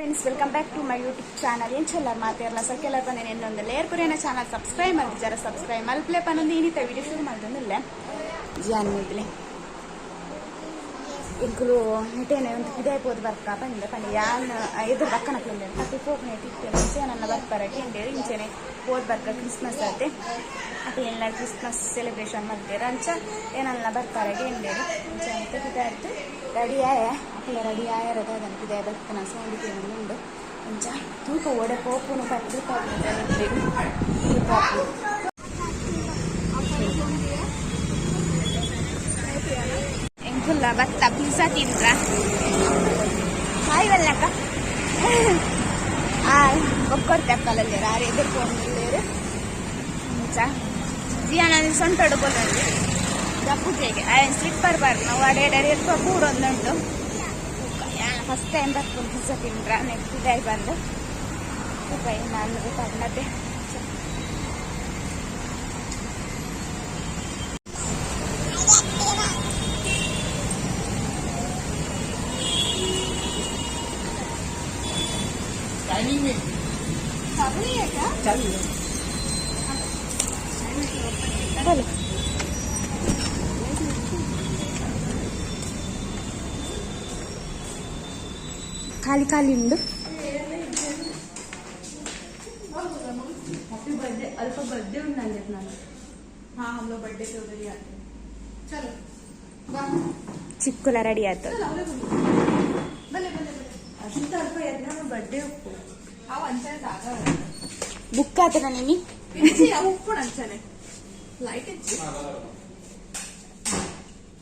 Friends welcome back to my YouTube channel ಏನ್ ಚೆಲ್ಲರ್ ಮಾತಾಡಲ್ಲ ಸರ್ ಎಲ್ಲ ಬಂದ ಇನ್ನೊಂದು ಲೇರ್ ಪುರಿಯನ ಚಾನಲ್ ಸಬ್ಸ್ಕ್ರೈಬ್ ಜರ ಸಬ್ಸ್ಕ್ರೈಬ್ ಮಲ್ಪ್ಲೇ ಪನ್ನೊಂದು ಇನ್ನಿತ ವಿಡಿಯೋ ಶುರು ಮಾಡಿದ್ರೆ ಇದ್ಲೆ ಇಂಕುಲು ಇಟೇನೆ ಒಂದು ಇದಾಯ್ಬೋದು ಬರ್ಕ ಬಂದೆ ಪಂಡ. ಯಾನ್ ಎದುರು ದಕ್ಕನ ಪಿಂಡೆ ಮತ್ತೆ ಹೋಗ್ನೆ ತಿಟ್ಟೆ ಮುಂಚೆ ಬರ್ತಾರೆ ಕೇಂದ್ರ ಇಂಚೆನೆ ಹೋದ್ ಬರ್ಕ ಕ್ರಿಸ್ಮಸ್ ಆತೆ ಎಲ್ಲ ಕ್ರಿಸ್ಮಸ್ ಸೆಲೆಬ್ರೇಷನ್ ಮಾಡ್ತಾರೆ ಅಂಚ ಏನಲ್ಲ ಬರ್ತಾರೆ ಕೇಂದ್ರ ಇಂಚನೆ ಅಂತ. ಇದಾಯ್ತು ರೆಡಿ ಆಯ? ಅಲ್ಲ ರೆಡಿ ಆಯರದ ಅದನ್ನು ಇದೇ. ಬರ್ತಾನ ಸೌಂಡ್ ಉಂಡು ಇಂಚ ತೂಕ ಓಡೆ ಪೋಪುನು ಪಟ್ಟು ಪಾಪು ಇಲ್ಲ ಭತ್ತ ಪಿಜ್ಜಾ ತಿಂದ್ರ ಹಾಯ್ ವಲ್ಲಕ್ಕ ಹಾಯ್ ಒಕ್ಕೊರ್ ತಕ್ಕಲ್ಲಲ್ಲಿ ಯಾರು ಎದುರ್ಕೊಂಡಿರು ಜಿಯಾ ನಾನು ಸೊಂಟ ಹೊಡ್ಕೊಂಡಿ ದಪ್ಪುಗೆಗೆ ಆಯನ್ ಸ್ಲಿಪ್ಪರ್ ಬಾರ್ದು ನಾವು ಅಡೇಡರ್ ಎಲ್ಪ ಕೂರೊಂದುಂಟು ಫಸ್ಟ್ ಟೈಮ್ ಬರ್ಕೊಂಡು ಪಿಜ್ಜಾ ತಿಂದ್ರ ನೆಕ್ಸ್ಟ್ ಡೇ ಬಂದು ನಾನು ಗೊತ್ತಾಗ್ನತ್ತೆ चाहिए चाहिए क्या चाहिए हेलो खाली खाली ఉండు हैप्पी बर्थडे अल्फा बर्थडे उन्ना చెప్పనా हाँ हम लोग बर्थडे के उधर ही आते हैं चलो चिक्कुला रेडी आता भले भले भले अशी तर अल्फा येत ना बर्थडे బుక్ అతను నేమి ఉప్పు నచ్చాను లైట్ ఇచ్చి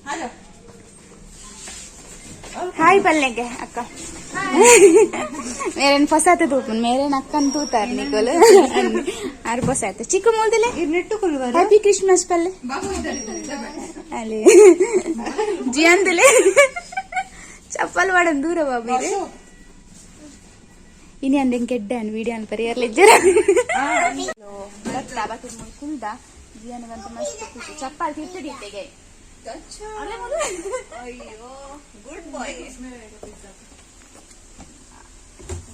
హలో ಹಾಯ್ ಪಲ್ಲೆಗೆ ಅಕ್ಕ ಮೇರೇನ್ ಪೊಸಾತ ತೂಪನ್ ಮೇರೇನ್ ಅಕ್ಕನ್ ತೂತಾರ ನಿಕೋಲು ಆರು ಪೊಸಾತ ಚಿಕ್ಕ ಮೂಲ್ದಲೆ ಹ್ಯಾಪಿ ಕ್ರಿಸ್ಮಸ್ ಪಲ್ಲೆ ಅಲ್ಲಿ ಜಿಯಾಂದಲೆ ಚಪ್ಪಲ್ ವಾಡನ್ ಇನಿ ಅಂದೆ ಗೆಡ್ಡೆ ಅನ್ ವಿಡಿಯೋ ಅನ್ ಪರಿಯರ್ಲ ಇದ್ದೀರ ಕುಲ್ದ ಜೀವನವಂತ ಮಸ್ತ್ ಖುಷಿ ಚಪ್ಪಾಲ್ ತಿರ್ತದೆ ಇತ್ತೆಗೆ ಅಯ್ಯೋ ಗುಡ್ ಬಾಯ್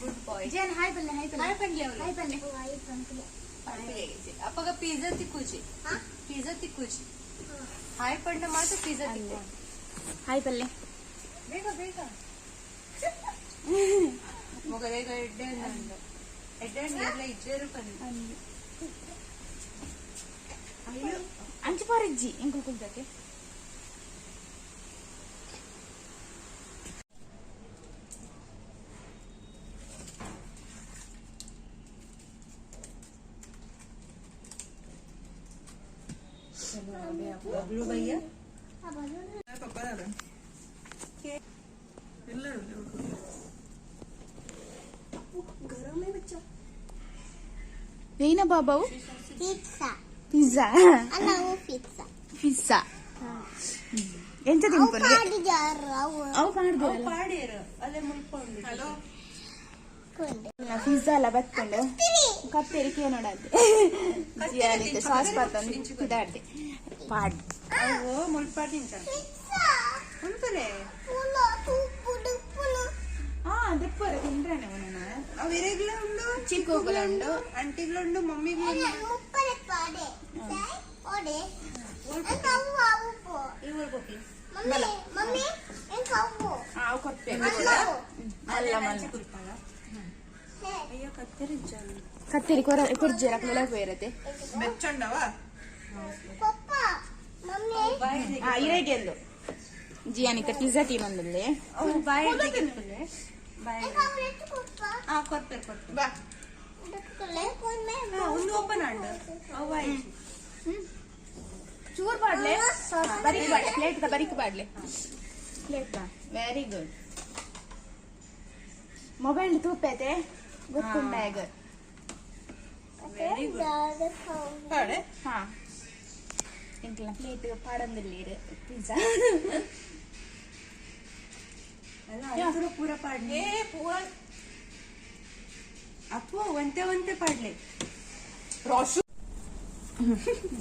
ಗುಡ್ ಬಾಯ್ ಜೇನ್ ಹಾಯ್ ಬಲ್ಲೆ ಹಾಯ್ ಬಲ್ಲೆ ಹಾಯ್ ಬಲ್ಲೆ ಹಾಯ್ ಬಲ್ಲೆ ಹಾಯ್ ಬಲ್ಲೆ ಅಪ್ಪಗ ಪಿಜ್ಜಾ ತಿಕ್ಕುಜಿ ಪಿಜ್ಜಾ ತಿಕ್ಕುಜಿ ಹಾಯ್ ಪಂಡ ಮಾತ್ರ ಪಿಜ್ಜಾ ತಿಕ್ಕು ಹಾಯ್ ಬಲ್ಲೆ ಬೇಗ ಬೇಗ ఒక దగ్గర ఎడ్డ ఎడ్డ ఇట్లా ఇద్దరు పని అయ్యో అంచిపారిజ్జి ఇంకొకరి దగ్గర ಬಬ್ಲು ಭಯ್ಯ ಪಪ್ಪ ಇಲ್ಲ ಏನ ಬಾಬಾವು? Pizza. Pizza pizza. ಪಿಜ್ಜಾ ಎಂತ ತಿನ್ಕೊಂಡು. ಅವು. ಹಲೋ. ಪಿಜ್ಜಾ ಎಲ್ಲ ಬತ್ಕೊಂಡು ಕತ್ತೇರಿಕೆ ನೋಡಾದೆ ಜಿಯಾನಿತ್ತು ಸಾಸ್ ಬರ್ತಂದು ಕುದಾಡ್ದೆ. ಪಾಡ್. ಅವು ಮುಲ್ಪಾಡಿ Pizza. ಉಂಟಲೆ. ಹಾ ದೆಪ್ಪರ ತಿಂದ್ರಾನೆ ಅವನನ್ನ. Engkau. ಮಲ್ಲ ಮಲ್ಲ. ಕುರ್ಪಾಲ Hey. ಅಯ್ಯೋ ಕತ್ತರಿಜ್ಜಾನು ಕತ್ತೇರಿ ಕೊರ ಕುರ್ಜಿರ ಕುಲ ಹೋಯಿರತ್ತೆ ಬೆಚ್ಚಂಡವಾ ಪಪ್ಪ. ಬಾಯಿ ಆ ಇರೆಗೆಂದು. ಜಿಯಾನಿ ಪಿಜ್ಜಾ ತಿನ್ನೊಂದಲ್ಲಿ. ಅವು ಬಾಯಿ ಓಪನ್ ಅಂಡು ಚೂರ್ ಬಾಡ್ಲೆ? ಬರಿಕ್ ಬಾಡ್ಲೆ ಪ್ಲೇಟ್ ಬರಿಕ್ ಬಾಡ್ಲೆ. ಪ್ಲೇಟ್ ವೆರಿ ಗುಡ್ ಮೊಬೈಲ್ ತೂಪೈತೆ? ಗೊತ್ತುಂಡಾಗ ಪ್ಲೇಟ್ ಪಾಡಂದಿಲ್ಲ ಪಿಜ್ಜಾ ಅಲ್ಲ ಅಂತೂ ಪೂರ ಪಾಡ್ಲಿ ಏ ಪೂರ ಅಪ್ಪು ಒಂತೆ ಒಂತೆ ಪಾಡ್ಲಿ ರೋಶು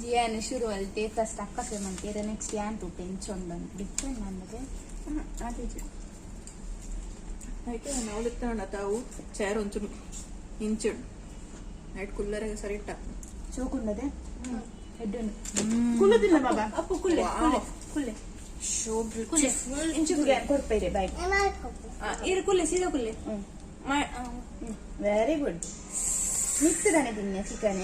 ಜಿಯಾನ್ ಶುರು ಅಲ್ತೆ ಫಸ್ಟ್ ಅಕ್ಕ ಸೇಮಂತೀರ ನೆಕ್ಸ್ಟ್ ಯಾನ್ ತು ಟೆನ್ಷನ್ ಬಂದು ಡಿಫ್ರೆಂಟ್ ನಮಗೆ ಅದೇ అయితే నవ్వులు ఇస్తాడు తావు చైర్ ఉంచు ఇంచుడు నైట్ కుల్లరగా సరి ఇట్ట చూకుండదే కుళ్ళు తిన్న బాబా ಅಪ್ಪು ಕುಲ್ಲೆ ಕುಲ್ಲೆ ಕುಲ್ಲೆ ಶೋ ಕುಲ್ಲೆ ಇಂಚುಗುರಿ ಕೊಡ್ಪೈರೆ ಬಾಯ್ ಆ, ಇರು ಕುಲ್ಲೆ ಸೀದಾ ಕುಲ್ಲೆ ಮಾ- ಆ, ವೆರಿ ಗುಡ್ ಮಿಕ್ಸ್ದಾನೆ ತಿನ್ನೆ ಚಿಕನ್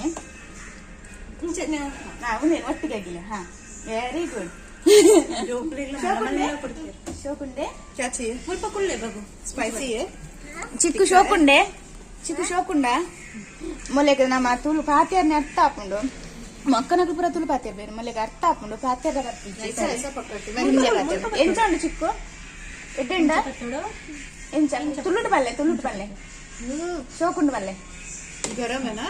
ಇಂಚೆ ನೀವು- ಅವನೇ ಒಟ್ಟಿಗೆ ಆಗಿಲ್ಲ ಹಾ ವೆರಿ ಗುಡ್ ಜೋಕುಲಿಲ್ಲ, ಜೋಕುಲಿ? ಮನೆಯಲ್ಲೇ ಕೊಡ್ತೀರಿ. ಶೋಕುಂಡೆ क्या चाहिए ಸ್ವಲ್ಪ ಕುಲ್ಲೆ ಬಾಬು स्पाइसी है ಚಿಕ್ಕು ಶೋಕುಂಡೆ ಚಿಕ್ಕು ಶೋಕುಂಡ ಮೊಲೆಗೆ ನಮ್ಮ ತುಳು ಪಾತ್ಯರ್ನೆ ಅರ್ಥ ಹಾಕೊಂಡು ಮಕ್ಕನಗುಪುರ ಪಾತಿರ್ಬೇಕು ಮಲ್ಲಿಗೆ ಅರ್ಥ ಹಾಕೊಂಡು ಪಾತ್ಯಾಗ ಎಂಚಂಡು ಚಿಕ್ಕು ಎಡ್ಡೆಂಡ ಎಂಚ ತುಳುಡು ಪಲ್ಲೆ ತುಳುಡು ಪಲ್ಲೆ ಶೋಕುಂಡು ಪಲ್ಲೆ ಗರಮನ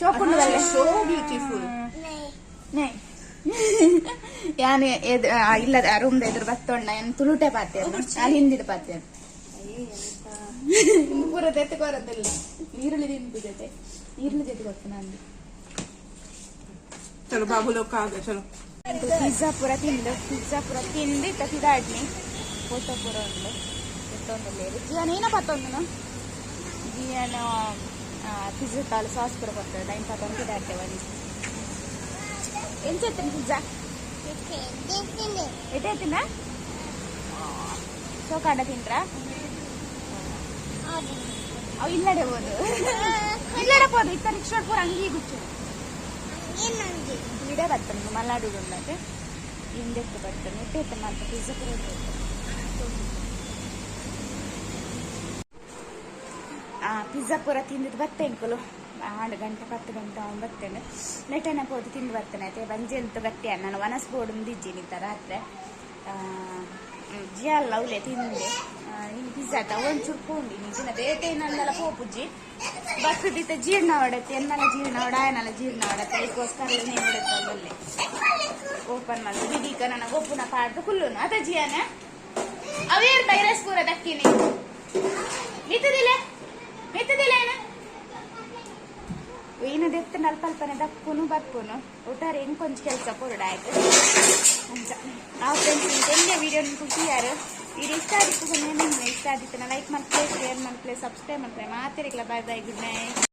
ಶೋಕುಂಡು ಪಲ್ಲೆ ಸೋ ಬ್ಯೂಟಿಫುಲ್ ನೈ ಯಾನ್ ಇಲ್ಲ ರೂಮ್ ಎದುರು ಬತ್ತೊಂಡ ಏನ್ ತುಳುಟೆ ಪಾತ್ಯ ಅಲ್ಲಿ ಹಿಂದಿದ ಪಾತ್ಯ ಪೂರ ತೆತ್ತುಕೋರದಿಲ್ಲ ಈರುಳ್ಳಿ ತಿಂದು ಜೊತೆ ಈರುಳ್ಳಿ ತೆತ್ತುಕೊಡ್ತೀನಿ ಅಂದು चलो बाबू लोग का आ गए चलो ಪಿಜ್ಜಾ ಪೂರ ತಿಂದು ಪಿಜ್ಜಾ ಪೂರ ತಿಂದು ತಗಿದಾಡ್ನಿ ಫೋಟೋ ಪೂರ ಉಂಡು ಎತ್ತೊಂದು ಜಿಯನ್ ಏನ ಪತ್ತೊಂದು ಜಿಯನ್ ಪಿಜ್ಜಾ ತಾಳು ಸಾಸ್ ಪೂರ ಬರ್ತದೆ ಲೈನ್ ಪತ್ತೊಂದು ತಿದಾಡ್ತೇವೆ ಅಲ್ಲಿ ಎಂತ ಎತ್ತನ ಪಿಜ್ಜಾ ಎಟ್ಟೆ ಎತ್ತಿನ ಸೋಕಾಡ ತಿಂಟ್ರಾ ಅವು ಇಲ್ಲಡೆ ಹೋದು ಇಲ್ಲಡೆ ಹೋದು ಇತ್ತ ರಿಕ್ಷಾ ಪೂರ ಅಂಗಿ ಗುಚ್ಚು ಬರ್ತದೆ ಮಲ್ನಾಡು ಉಂಡದೆ ಹಿಂದೆತ್ತು ಬರ್ತದೆ ಎಟ್ಟೆತ್ತ ಮಾತ್ರ ಪಿಜ್ಜಾ ಪೂರ ಆ ಪಿಜ್ಜಾ ಪೂರ ತಿಂದಿದ್ದು ಬತ್ತೆ ಕೊಲು. ಆರು ಗಂಟೆ ಪತ್ತು ಗಂಟೆ ಅವ್ನು ಬರ್ತೇನೆ. ನೆಟ್ಟೆನ ಪೋದು ತಿಂದು ಬರ್ತೇನೆ, ಆಯ್ತು? ಬಂಜೆ ಅಂತ ಗಟ್ಟಿ ನಾನು ವನಸ್ ಬೋರ್ಡ್ ಮುಂದಿಜ್ಜಿನಿ ಇತ್ತ ರಾತ್ರಿ ಜಿ ಅಲ್ಲ ಅವಳೆ ತಿಂದೆ ಇನ್ನು ಪಿಜ್ಜಾ ತ ಒಂಚೂರು ಪೋಂಡಿ ನಿಜಿನ ಬೇಟೆ ನನ್ನೆಲ್ಲ ಪೋಪುಜ್ಜಿ ಬರ್ತದಿತ್ತ ಜೀರ್ಣ ಹೊಡತ್ತೆ ಎನ್ನೆಲ್ಲ ಜೀರ್ಣ ಹೊಡ ಆಯನೆಲ್ಲ ಜೀರ್ಣ ಹೊಡತ್ತೆ ಅದಕ್ಕೋಸ್ಕರ ನೀನು ಹೊಡತ್ತೆ ಅಲ್ಲೇ ಓಪನ್ ಮಾಡಿ ಬಿಡೀಕ ನನ್ನ ಗೊಬ್ಬನ ಪಾಡ್ದು ಕುಲ್ಲುನು ಅದ ಜಿಯಾನ ಅವೇರ್ ಬೈರಸ್ ದಕ್ಕಿನಿ ಮಿತದಿಲ್ಲ ಮಿತದಿಲ್ಲ ಏನ ಏನದು ದೆತ್ತ ನಲ್ಪಲ್ಪನೆ ದಪ್ಪುನು ಬಪ್ಪುನು ಒಟ್ಟಾರೆ ಏನು ಕೊಂಚ ಕೆಲಸ ಕೊಡ ಆಯ್ತು. ಅಂತ. ನಾವು ಫ್ರೆಂಡ್ಸ್ ಹೆಂಗೆ ವಿಡಿಯೋ ಖುಷಿಯಾರು ಇದು ಇಷ್ಟ ಆದಿತ್ತು ನಿಮ್ಗೆ ಇಷ್ಟ ಆದಿತ್ತು ಲೈಕ್ ಮಾಡ್ತೇವೆ ಶೇರ್ ಮಾಡ್ತೇವೆ ಸಬ್ಸ್ಕ್ರೈಬ್ ಮಾಡ್ತೇವೆ ಮಾತಿರಲಿಲ್ಲ ಬಾಯ್ ಬಾಯ್ ಗುಡ್ ನೈಟ್